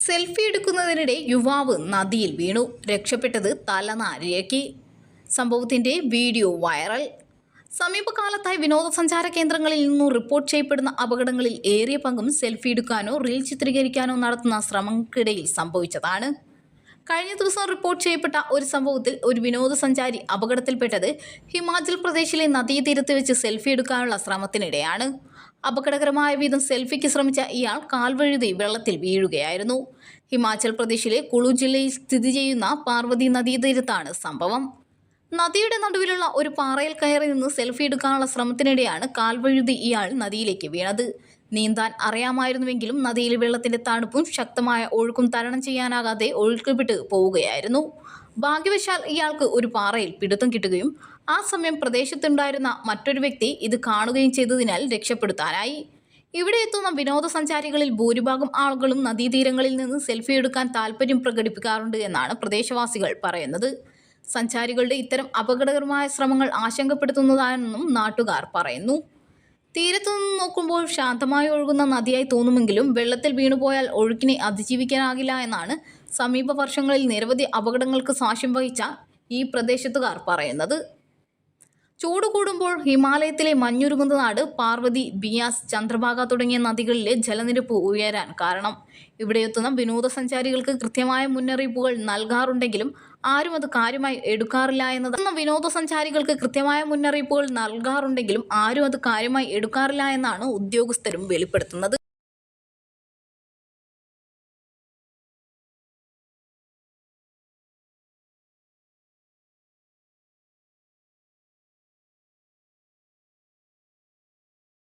Selfie എടുക്കുന്നതിനിടെ യുവാവ് നദിയിൽ വീണു. രക്ഷപ്പെട്ടത് തലനാരിഴക്കി സംഭവത്തിന്റെ വീഡിയോ വൈറൽ. സമീപകാലത്തായി വിനോദസഞ്ചാര കേന്ദ്രങ്ങളിൽ നിന്നും റിപ്പോർട്ട് ചെയ്യപ്പെടുന്ന അപകടങ്ങളിൽ ഏറിയ പങ്കും സെൽഫി എടുക്കാനോ റീൽ ചിത്രീകരിക്കാനോ നടത്തുന്ന ശ്രമങ്ങൾക്കിടയിൽ സംഭവിച്ചതാണ്. കഴിഞ്ഞ ദിവസം റിപ്പോർട്ട് ചെയ്യപ്പെട്ട ഒരു സംഭവത്തിൽ ഒരു വിനോദസഞ്ചാരി അപകടത്തിൽപ്പെട്ടത് ഹിമാചൽ പ്രദേശിലെ നദീതീരത്ത് വെച്ച് സെൽഫി എടുക്കാനുള്ള ശ്രമത്തിനിടെയാണ്. അപകടകരമായ വിധം സെൽഫിക്ക് ശ്രമിച്ച ഇയാൾ കാൽവഴുതി വെള്ളത്തിൽ വീഴുകയായിരുന്നു. ഹിമാചൽ പ്രദേശിലെ കുളു ജില്ലയിൽ സ്ഥിതി ചെയ്യുന്ന പാർവതി നദീതീരത്താണ് സംഭവം. നദിയുടെ നടുവിലുള്ള ഒരു പാറയിൽ കയറി നിന്ന് സെൽഫി എടുക്കാനുള്ള ശ്രമത്തിനിടെയാണ് കാൽവഴുതി ഇയാൾ നദിയിലേക്ക് വീണത്. നീന്താൻ അറിയാമായിരുന്നുവെങ്കിലും നദിയിൽ വെള്ളത്തിന്റെ തണുപ്പും ശക്തമായ ഒഴുക്കും തരണം ചെയ്യാനാകാതെ ഒഴുക്കിൽപ്പെട്ട് പോവുകയായിരുന്നു. ഭാഗ്യവശാൽ ഇയാൾക്ക് ഒരു പാറയിൽ പിടുത്തം കിട്ടുകയും ആ സമയം പ്രദേശത്തുണ്ടായിരുന്ന മറ്റൊരു വ്യക്തി ഇത് കാണുകയും ചെയ്തതിനാൽ രക്ഷപ്പെടുത്താനായി. ഇവിടെ എത്തുന്ന വിനോദസഞ്ചാരികളിൽ ഭൂരിഭാഗം ആളുകളും നദീതീരങ്ങളിൽ നിന്ന് സെൽഫി എടുക്കാൻ താല്പര്യം പ്രകടിപ്പിക്കാറുണ്ട് എന്നാണ് പ്രദേശവാസികൾ പറയുന്നത്. സഞ്ചാരികളുടെ ഇത്തരം അപകടകരമായ ശ്രമങ്ങൾ ആശങ്കപ്പെടുത്തുന്നതാണെന്നും നാട്ടുകാർ പറയുന്നു. തീരത്തു നിന്ന് നോക്കുമ്പോൾ ശാന്തമായി ഒഴുകുന്ന നദിയായി തോന്നുമെങ്കിലും വെള്ളത്തിൽ വീണുപോയാൽ ഒഴുക്കിനെ അതിജീവിക്കാനാകില്ല എന്നാണ് സമീപ വർഷങ്ങളിൽ നിരവധി അപകടങ്ങൾക്ക് സാക്ഷ്യം വഹിച്ച ഈ പ്രദേശത്തുകാർ പറയുന്നത്. ചൂട് കൂടുമ്പോൾ ഹിമാലയത്തിലെ മഞ്ഞുരുകുന്ന നാട് പാർവതി ബിയാസ് ചന്ദ്രഭാഗ തുടങ്ങിയ നദികളിലെ ജലനിരപ്പ് ഉയരാൻ കാരണം. ഇവിടെ എത്തുന്ന വിനോദസഞ്ചാരികൾക്ക് കൃത്യമായ മുന്നറിയിപ്പുകൾ നൽകാറുണ്ടെങ്കിലും ആരും അത് കാര്യമായി എടുക്കാറില്ല എന്നതാണ് വിനോദസഞ്ചാരികൾക്ക് കൃത്യമായ മുന്നറിയിപ്പുകൾ നൽകാറുണ്ടെങ്കിലും ആരും അത് കാര്യമായി എടുക്കാറില്ല എന്നാണ് ഉദ്യോഗസ്ഥരും വെളിപ്പെടുത്തുന്നത്.